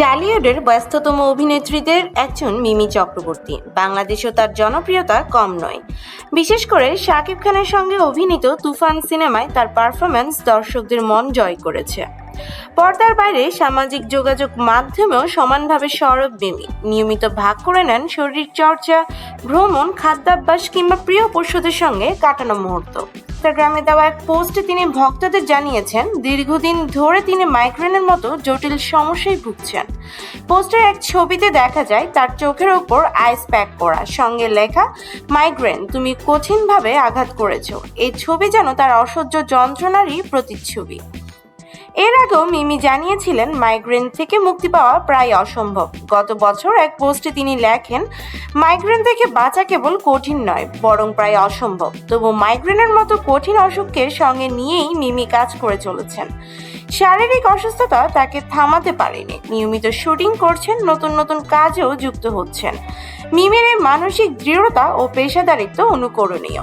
টলিউডের ব্যস্ততম অভিনেত্রীদের একজন মিমি চক্রবর্তী। বাংলাদেশেও তার জনপ্রিয়তা কম নয়। বিশেষ করে শাকিব খানের সঙ্গে অভিনীত তুফান সিনেমায় তার পারফরম্যান্স দর্শকদের মন জয় করেছে। পর্দার বাইরে সামাজিক যোগাযোগ মাধ্যমেও সমানভাবে সরব মিমি নিয়মিত ভাগ করে নেন শরীর চর্চা, ভ্রমণ, খাদ্যাভ্যাস কিংবা প্রিয় পশুদের সঙ্গে কাটানো মুহূর্ত। ইনস্টাগ্রামে দেওয়া এক পোস্টে তিনি ভক্তদের জানিয়েছেন, দীর্ঘদিন ধরে তিনি মাইগ্রেনের মতো জটিল সমস্যায় ভুগছেন। পোস্টের এক ছবিতে দেখা যায়, তার চোখের ওপর আইস প্যাক করা সঙ্গে লেখা, মাইগ্রেন, তুমি কঠিনভাবে আঘাত করেছ। এই ছবি যেন তার অসহ্য যন্ত্রণারই প্রতিচ্ছবি। এর আগেও মিমি জানিয়েছিলেন মাইগ্রেন থেকে মুক্তি পাওয়া প্রায় অসম্ভব। গত বছর এক পোস্টে তিনি লেখেন মাইগ্রেন থেকে বাঁচা কেবল কঠিন নয়, বরং প্রায় অসম্ভব। তবু মাইগ্রেনের মতো কঠিন অসুখকে সঙ্গে নিয়েই মিমি কাজ করে চলেছেন। শারীরিক অসুস্থতা তাকে থামাতে পারেনি। নিয়মিত শুটিং করছেন, নতুন নতুন কাজেও যুক্ত হচ্ছেন। মিমির এই মানসিক দৃঢ়তা ও পেশাদারিত্ব অনুকরণীয়।